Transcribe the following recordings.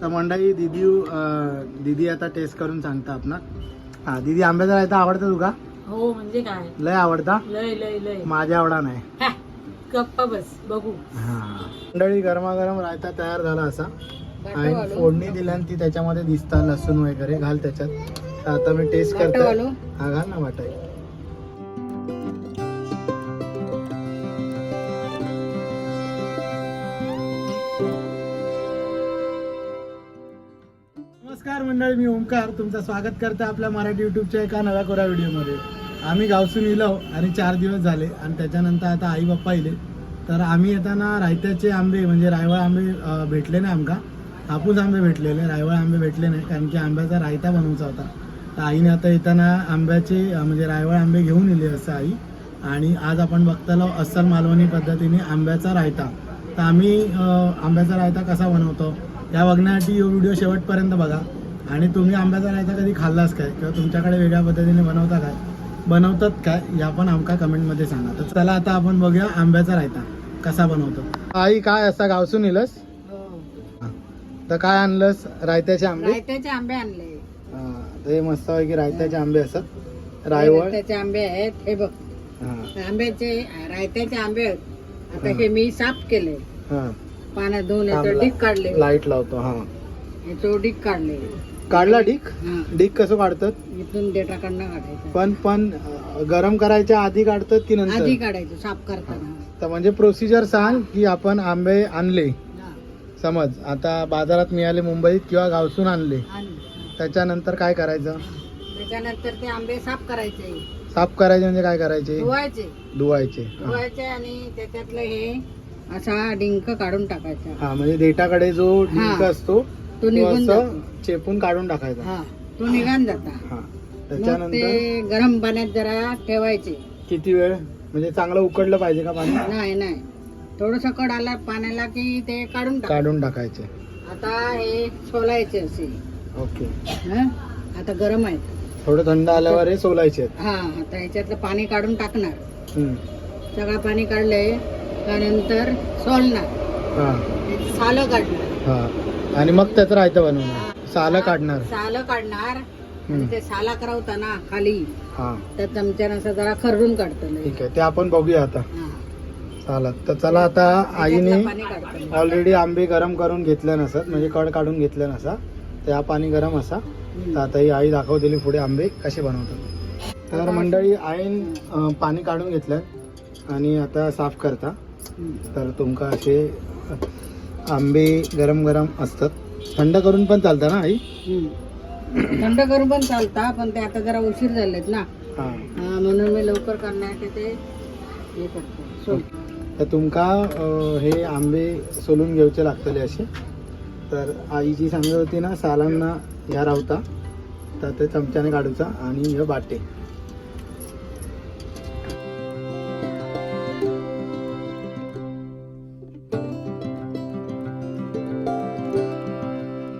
तर मंडळी दिदी दिदी आता टेस्ट करून सांगता आपण. हा दिदी आंब्याचा रायता आवडतं तुका? हो म्हणजे काय? लय आवडता? लय लय लय. माझ्या आवडा नाही. हा, गप्पा बस बघू. हा. मंडळी गरमागरम रायता तयार झाला असा. आणि फोडणी दिल्यानं ती त्याच्यामध्ये दिसता लसूण वगैरे. घाल त्याच्यात. आता मी टेस्ट करतो हा घाल ना वाटाय मंडळी मी ओंकार तुमचं स्वागत करते आपल्या मराठी युट्यूबच्या एका नव्या कोरा व्हिडिओमध्ये. आम्ही गावसून इलो आणि चार दिवस झाले आणि त्याच्यानंतर आता आई बाप्पा इले. तर आम्ही येताना रायत्याचे आंबे म्हणजे रायवळ आंबे भेटले नाही आमका. हापूस आंबे भेटलेले रायवळ आंबे भेटले नाही कारण की आंब्याचा रायता बनवचा होता. तर आईने आता येताना आंब्याचे म्हणजे रायवळ आंबे घेऊन येले असं आई. आणि आज आपण बघतालो अस्सल मालवणी पद्धतीने आंब्याचा रायता. तर आम्ही आंब्याचा रायता कसा बनवतो या बघण्यासाठी व्हिडिओ शेवटपर्यंत बघा. आणि तुम्ही आंब्याचा रायता कधी खाल्लास काय? किंवा तुमच्याकडे वेगळ्या पद्धतीने बनवता काय? बनवतात काय? या पण आमका कमेंटमध्ये सांगा. तर चला आता आपण बघूया आंब्याचा रायता कसा बनवतो. आई काय असा गावसून येलस तर काय आणलंस? रायत्याचे आंबे? रायत्याचे आंबे आणले. हा, तर हे मस्तपैकी रायत्याचे आंबे असतात. रायवळ. रायत्याचे आंबे आहेत. हे बघ. हा. आंब्याचे रायत्याचे आंबे आहेत. आता हे. मी साफ केले. हा. पाण्यात धुवून याचं. डीक काढले. लाइट लावतो. हा. याचं डीक काढले. काढला डीक? हा डीक कसं काढतात? इथून काढायचं. पण पण गरम करायच्या आधी काढतात की नंतर? आधी काढायचं साफ करताना. तर म्हणजे प्रोसिजर सांग की आपण आंबे आणले. हा, समज आता बाजारात मिळाले मुंबईत किंवा गावसून आणले. आणि त्याच्यानंतर काय करायचं? त्याच्यानंतर ते आंबे साफ करायचे. साफ करायचे म्हणजे काय करायचे? धुवायचे. धुवायचे. हा. धुवायचे आणि त्याच्यातलं हे असा डिंक काढून टाकायचा. हा म्हणजे देठाकडे जो डिंक हा. असतो तो तो निघून असं जातो. चेपून काढून टाकायचा. हा तो निघान जाता. हा मग त्याच्यानंतर ते गरम पाण्यात जरा ठेवायचे. किती वेळ? म्हणजे चांगलं उकडलं पाहिजे का पाणी? नाही नाही. थोडस कड आला पाण्याला की ते काढून टाक. काढून टाकायचे. आता हे सोलायचे असे. ओके. हं? आता गरम आहेत. थोडं थंड आल्यावर हे सोलायचे आहेत. हा आता ह्याच्यातलं पाणी काढून टाकणार. हम्म. सगळं पाणी काढलंय. त्यानंतर सोलणार. हा. सालं काढणार. हा. आणि मग त्याचं रायतं बनवणार. सालं काढणार. सालं काढणार. आणि हम्म. ते साला करावता ना खाली. हा. त्या चमच्यानं असं जरा खरडून काढतं ठीक आहे ते आपण बघूया आता. चालत तर चला आता आईने पाणी काढतं. ऑलरेडी आंबे गरम करून घेतले नसत म्हणजे कड काढून घेतले नसा. त्या पाणी गरम असा. तर आता ही आई दाखवतेली पुढे आंबे कसे बनवतात. तर मंडळी आईन अं, पाणी काढून घेतलं. आणि आता साफ करता. तर तुमका असे आंबे गरम गरम असतात. थंड करून पण चालतं ना आई? हम्म. थंड करून पण चालता पण ते आता जरा उशीर झालेत ना. हां. हा, म्हणून मी लवकर करण्यासाठी ते हे करतो. तर तुमका अं, हे आंबे सोलून घेऊचे लागतले असे. तर आई जी सांगत होती ना सालांना ह्या रावता. तर ते चमच्याने काढूचा आणि हे बाटे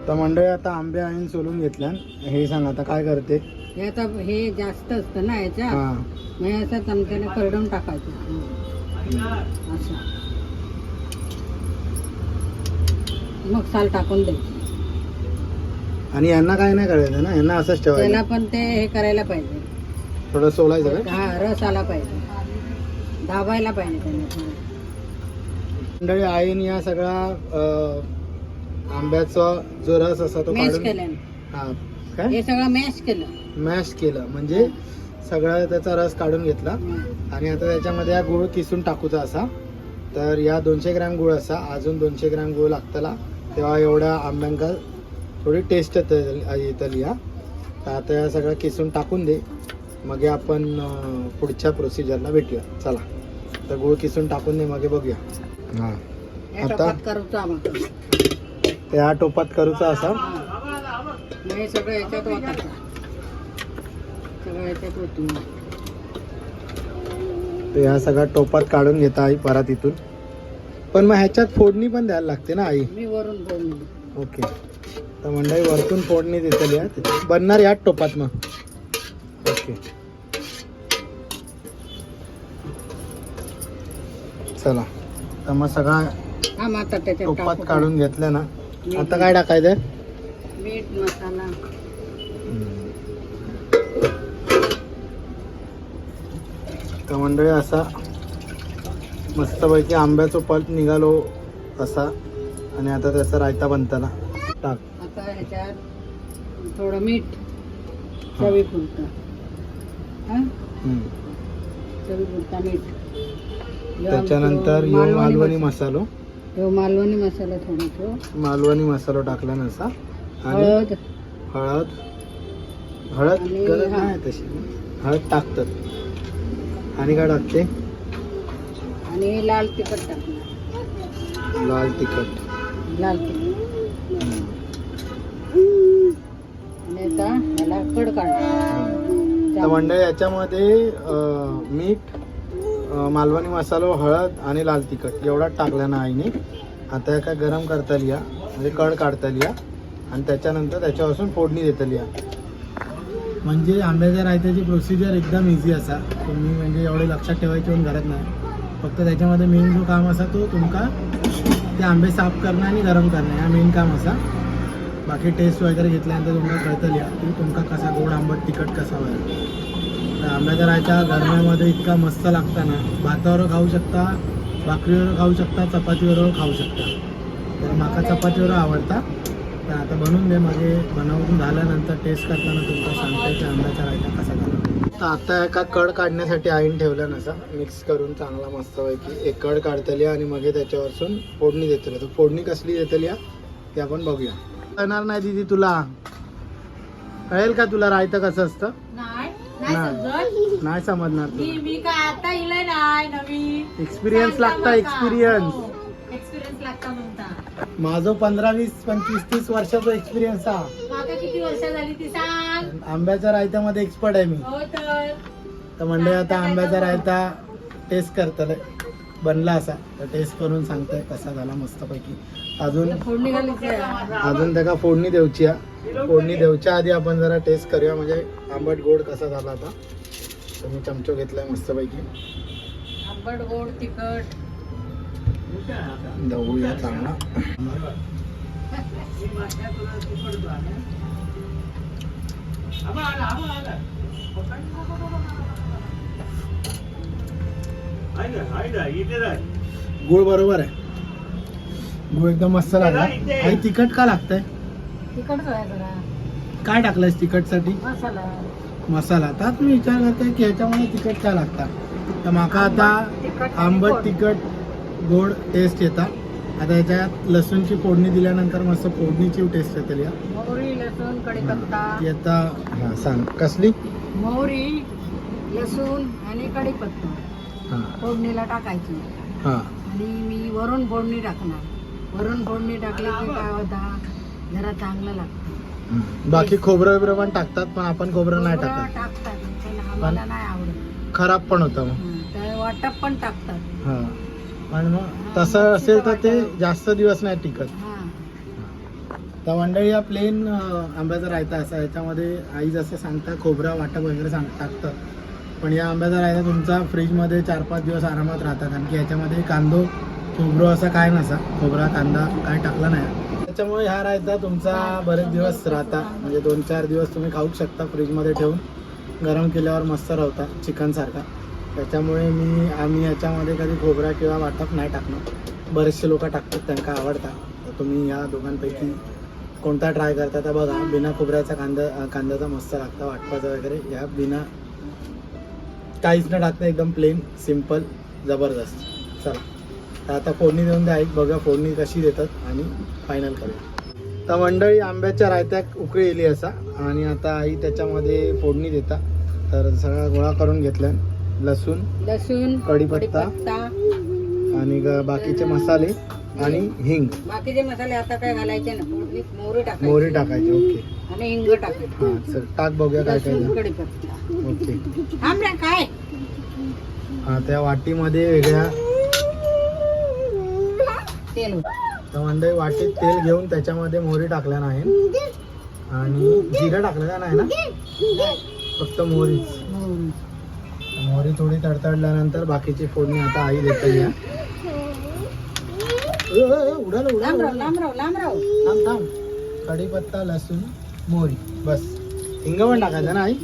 तर मंडळी आता आंबे आईन सोलून घेतल्या हे सांग आता काय करते? हे आता हे जास्त असतं ना ह्याच्यात हा. मग हे असं चमच्याने खरडून टाकायचं. असं. मग साल टाकून द्यायची आणि यांना काय नाही करायचं ना? यांना असंच त्याला ठेवायचं पण ते हे करायला पाहिजे. थोडं सोलायचं हा रस आला पाहिजे. दाबायला पाहिजे त्याने मंडळी आईने या सगळा आंब्याचा जो रस असा तो मॅश काढून हा काय? हे सगळं मॅश केलं. मॅश केलं. म्हणजे सगळा त्याचा रस काढून घेतला. आणि आता त्याच्यामध्ये हा गुळ किसून टाकूचा असा. तर या दोनशे ग्रॅम गुळ असा. अजून दोनशे ग्रॅम गुळ लागतला. तेव्हा एवढ्या आंब्यांका थोडी टेस्ट येतली या तर आता या सगळं किसून टाकून दे. मग हे आपण अं, पुढच्या प्रोसिजरला भेटूया. चला. तर गुळ किसून टाकून दे. मग हे बघूया. हां. हे आता? टोपात करूचा त्या टोपात करूचा असा. सगळं याच्यात सगळं याच्यात ह्या सगळ्या टोपात काढून घेता आई परत इथून. पण मग ह्याच्यात फोडणी पण द्यायला लागते ना आई? मी वरून बोलून ओके. तर मंडळी वरतून फोडणी देतली आहे बनणार यात टोपात मग. ओके. चला. तर मग सगळा हा त्याच्यात टोपात टाकू. काढून घेतलं ना. आता काय टाकायचंय मीठ मसाला. तर मंडळी असा मस्तपैकी आंब्याचं पल्प निघालो असा. आणि आता त्याचा रायता बनताना टाक. आता ह्याच्यात थोडं मीठ चवीपुरतं. हां? हम्म. चवीपुरता मीठ. त्याच्यानंतर आमचो यो मालवणी मसाला. मालवणी मसाला थोडासा मालवणी मसालो टाकला नसा हळद. हळद? हळद आणि गरज हा. नाही तशी. हळद टाकतात. आणि काय टाकते? आणि लाल तिखट टाकणार. लाल तिखट. लाल तिखट. आणि आता ह्याला कड काढणार तर मंडळी याच्यामध्ये अं, मीठ मालवणी मसालो हळद आणि लाल तिखट. एवढा टाकला ना आईने. आता काय गरम करता लिया. म्हणजे कड काढता लिया. आणि त्याच्यानंतर त्याच्यापासून फोडणी देता लिया. म्हणजे आंब्याच्या रायत्याची प्रोसिजर एकदम इझी असा. तुम्ही म्हणजे एवढे लक्षात ठेवायची पण गरज नाही. फक्त त्याच्यामध्ये मेन जो काम असा तो तुमका ते आंबे साफ करणं आणि गरम करणं हा मेन काम असा. बाकी टेस्ट वगैरे घेतल्यानंतर तुमका कळतं लिहा की तुमका कसा गोड आंबट तिखट कसा व्हायला तर आंब्याचा गरम्यामध्ये इतका मस्त लागता ना भातावर खाऊ शकता भाकरीवर खाऊ शकता चपातीवर खाऊ शकता. तर माका चपातीवर आवडता. तर आता बनवून दे मागे बनवून झाल्यानंतर टेस्ट करताना तुमचा सांगता की आंब्याचा रायता कसा झाला. तर आता एका कड काढण्यासाठी आईन ठेवला नसा मिक्स करून चांगला मस्तपैकी एक कड काढतली आणि मग त्याच्यावरसून फोडणी देतली. तर फोडणी कसली देतली ते आपण बघूया. येणार नाही दिदी तुला. कळेल का तुला रायता कसं असतं? नाही समजणार तुला. मी काय आता इलय नाही नवीन. एक्सपिरियन्स लागता एक्सपिरियन्स एक्सपिरियन्स लागता म्हणता. माझं पंधरा वीस पंचवीस तीस वर्षाचा एक्सपिरियन्स हा. माका किती वर्ष झाली ती सांग. आंब्याच्या रायत्यामध्ये एक्सपर्ट आहे मी. हो तर. तर म्हणजे आता आंब्याचा रायता टेस्ट करतले बनला असा. तर टेस्ट करून सांगताय कसा झाला मस्तपैकी. अजून फोडणी घालीची आहे. अजून त्याला फोडणी देऊची फोडणी देऊच्या आधी आपण जरा टेस्ट करूया म्हणजे आंबट गोड कसा झाला आता. तर मी चमचो घेतलाय मस्तपैकी. आंबट गोड तिखट. दवूया चांगला. गुळ बरोबर आहे. गुळ एकदम मस्त लागला. आणि तिखट का लागतंय? तिखट आहे जरा. काय टाकलंयस तिखटसाठी? मसाला. मसाला. त्यात मी विचार करतोय की ह्याच्यामध्ये तिखट काय लागतात तर माका आता तिखट आंबट तिखट गोड टेस्ट येतात. आता याच्यात लसूणची फोडणी दिल्यानंतर मस्त फोडणीची टेस्ट येते या मोहरी लसूण कढीपत्ता. येता. हा सांग. कसली? मोहरी लसूण आणि कढीपत्ता. हा फोडणीला टाकायची. हा. आणि मी वरून फोडणी टाकणार. वरून फोडणी टाकली की काय होता? जरा चांगलं लागतं. बाकी खोबरं बिबरं पण टाकतात पण आपण खोबरं नाही खोबरं टाकत. टाकतात. पण आम्हाला नाही आवडत. खराब पण होतं मग. हं, तर वाटप पण टाकतात. हा. आणि मग तसं असेल तर ते जास्त दिवस नाही टिकत. हा. तर मंडळी या प्लेन आंब्याचा रायता असा याच्यामध्ये आई जसं सांगता खोबरा वाटप वगैरे सांग टाकतात पण या आंब्याचा रायता तुमचा फ्रीजमध्ये चार पाच दिवस आरामात राहतात. कारण की याच्यामध्ये कांदो खोबरं असा काय नसा? खोबरा कांदा काय टाकला नाही. त्याच्यामुळे हा रायता तुमचा बरेच दिवस राहता. म्हणजे दोन चार दिवस तुम्ही खाऊ शकता फ्रीजमध्ये ठेवून. गरम केल्यावर मस्त राहता चिकनसारखा त्याच्यामुळे मी आम्ही याच्यामध्ये कधी खोबरा किंवा वाटप नाही टाकणार. बरेचसे लोक टाकतात त्यांना आवडतात तर तुम्ही या दोघांपैकी कोणता ट्राय करता तर बघा बिना खोबऱ्याचा कांदा कांद्याचा मस्त लागता वाटपाचा वगैरे. या बिना काहीच न टाकता एकदम प्लेन सिंपल जबरदस्त. चला तर आता फोडणी देऊन द्या ऐक बघा फोडणी कशी देतात आणि फायनल करूया. तर मंडळी आंब्याच्या रायत्यात उकळी येली असा आणि आता आई त्याच्यामध्ये फोडणी देता. तर सगळा गोळा करून घेतला लसूण लसूण कढीपत्ता. आणि बाकीचे मसाले आणि हिंग. बाकीचे मसाले आता काय घालायचे ना? मोहरी टाकायची ओके. आणि हिंग टाकायची हां चल टाक बघूया काय काय लसूण झालं. कढीपत्ता ओके. थांब काय? हा त्या वाटीमध्ये वेगळ्या तेल होतं. तर मंडळी वाटीत तेल घेऊन त्याच्यामध्ये मोहरी टाकल्या नाही. आणि जिरं टाकलं नाही ना? फक्त मोहरीच. मोहरी. मोहरी थोडी तडतडल्यानंतर बाकीची फोडणी आता आई देते या. ए, उडालं लांब उडालं. राव लांब राव लांब राव थांब थांब. कढीपत्ता लसूण. मोहरी बस. हिंग पण टाकायचं ना आई?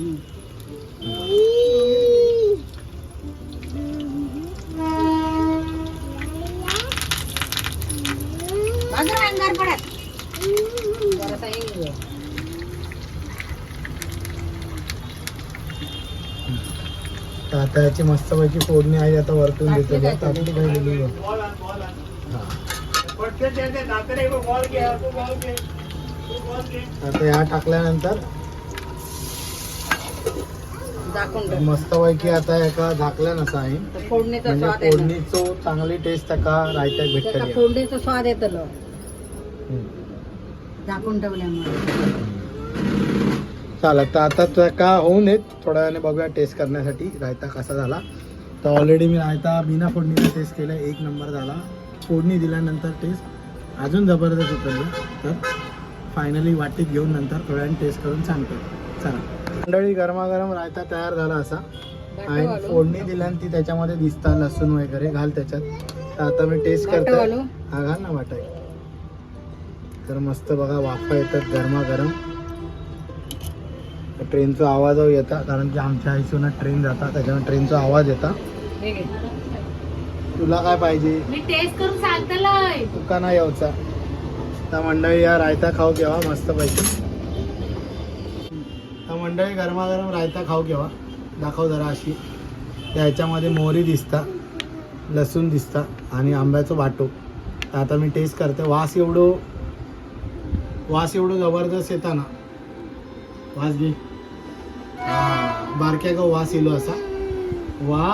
आता याची मस्तपैकी फोडणी आई आता वरतून देतो तुम्ही? काय दिली. आता ह्या टाकल्यानंतर झाकून ठेव. मस्तपैकी आता एका झाकल्या नसा म्हणजे फोडणीचो चांगली टेस्ट एका रायत्यात त्याचा भेटतली फोडणीचा स्वाद येतो लो. हम्म. झाकून ठेवल्यामुळे चालेल तर आता तुझा का होऊन येत. थोड्या वेळाने बघूया टेस्ट करण्यासाठी रायता कसा झाला. तर ऑलरेडी मी रायता बिना फोडणीचा टेस्ट केला एक नंबर झाला. फोडणी दिल्यानंतर टेस्ट अजून जबरदस्त उतरली तर फायनली वाटीत घेऊन नंतर थोड्या टेस्ट करून सांगतो चला. मंडळी गरमागरम रायता तयार झाला असा. आणि? फोडणी दिल्यानं ती त्याच्यामध्ये दिसता लसूण वगैरे घाल त्याच्यात. तर आता मी टेस्ट करतो? हा घाल ना वाटाय तर मस्त बघा वाफा येतात गरमागरम. ट्रेनचा आवाज येता कारण की आमच्या हिशोबानं ट्रेन जाता त्याच्यामुळे ट्रेनचा आवाज येता. तुला काय पाहिजे? मी टेस्ट करून सांगतलंय तुका नाही यावचा आता मंडळी या रायता खाऊ घ्यावा मस्त पैकी. तर मंडळी गरमागरम रायता खाऊ घेवा दाखव जरा अशी. त्या ह्याच्यामध्ये मोहरी दिसता लसूण दिसता आणि आंब्याचं वाटो. तर आता मी टेस्ट करते. वास एवढं वास एवढं जबरदस्त येता ना वास घे. हा, बारक्या का वास येलो असा. वा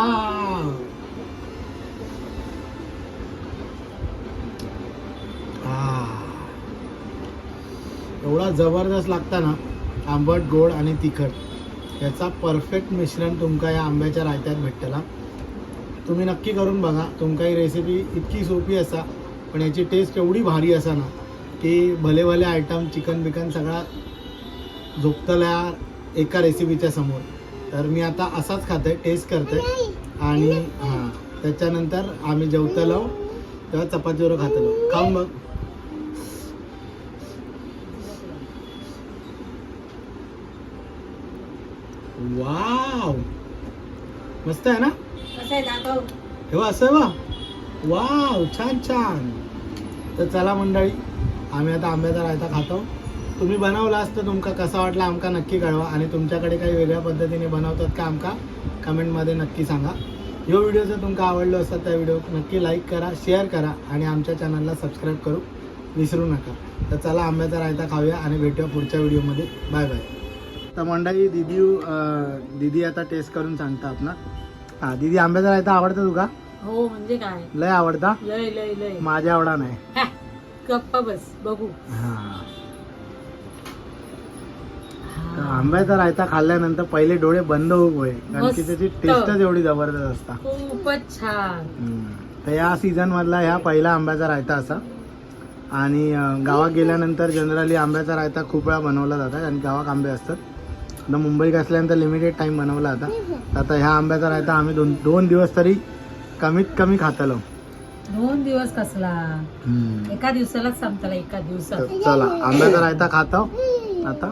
एवढा जबरदस्त लागता ना आंबट गोड आणि तिखट याचा परफेक्ट मिश्रण तुमका या आंब्याच्या रायत्यात भेटतला. तुम्ही नक्की करून बघा तुमका ही रेसिपी इतकी सोपी असा पण याची टेस्ट एवढी भारी असा ना की भले भले आयटम चिकन बिकन सगळा झोपतला एका रेसिपीच्या समोर. तर मी आता असाच खाते टेस्ट करते. आणि हां त्याच्यानंतर आम्ही जेवतलो तेव्हा चपातीवर खातलो. खाऊन बघ. वाव. मस्त आहे ना? हे असं वा वाव छान छान. तर चला मंडळी आम्ही आता आंब्याचा रायता खातो. तुम्ही बनवला असतं तुमका कसा वाटला आमका नक्की कळवा. आणि तुमच्याकडे काही वेगळ्या पद्धतीने बनवतात का आमका कमेंटमध्ये नक्की सांगा. ह्यो व्हिडिओ जर तुमका आवडलो असता त्या व्हिडिओ नक्की लाईक करा शेअर करा आणि आमच्या चॅनलला सबस्क्राईब करू. विसरू नका. तर चला आंब्याचा रायता खाऊया आणि भेटूया पुढच्या व्हिडिओमध्ये बाय बाय तर मंडळी दिदी दिदी आता टेस्ट करून सांगता आपण हां दिदी आंब्याचा रायता आवडतं तुका? हो म्हणजे काय? लय आवडता? लय लय लय. माझ्या आवडा नाही. गप्पा बस बघू. हा. आंब्याचा रायता खाल्ल्यानंतर पहिले डोळे बंद होऊ होय कारण की. त्याची टेस्टच एवढी जबरदस्त असता. खूपच छान. तर या सीझन मधला ह्या पहिला आंब्याचा रायता असा. आणि गावात गेल्यानंतर जनरली आंब्याचा रायता खूप वेळा बनवला जातात आणि गावात आंबे असतात. आता मुंबईत असल्यानंतर लिमिटेड टाइम बनवला तर आता ह्या आंब्याचा रायता आम्ही दोन दोन दिवस तरी कमीत कमी खातलो दोन दिवस कसला. एका दिवसालाच संपताला एका दिवसात. तर चला आंब्याचा रायता खातो. आता